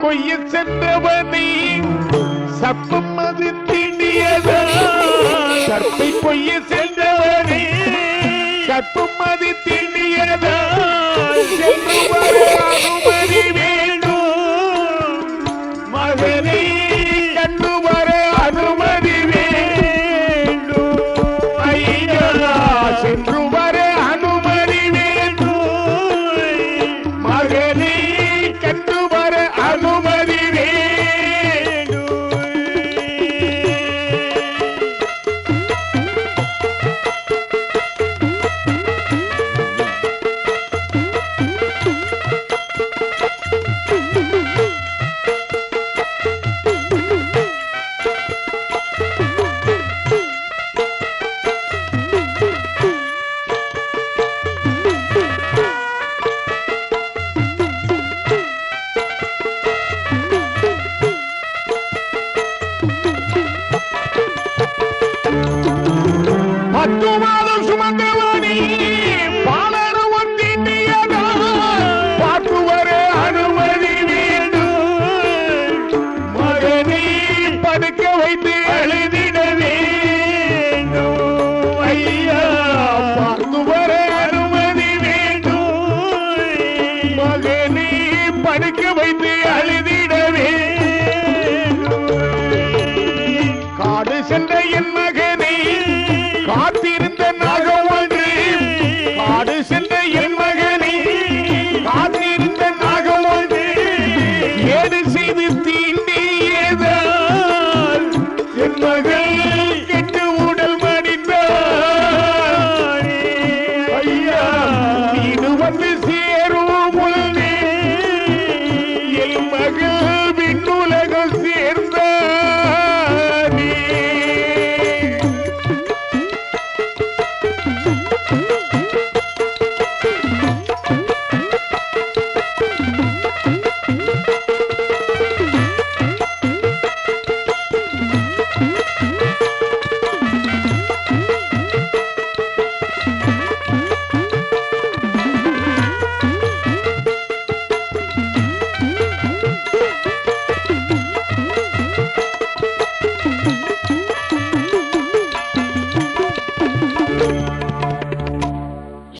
பொய்ய சென்றவனே. சப்பம் மதித்து படுக்க வைத்து எழுதிட வேண்டும். ஐயா பார்த்து வர அனுமதி வேண்டும். மகனே படுக்க வைத்து அழுதிட வேண்டும். சென்ற என் மகன் You.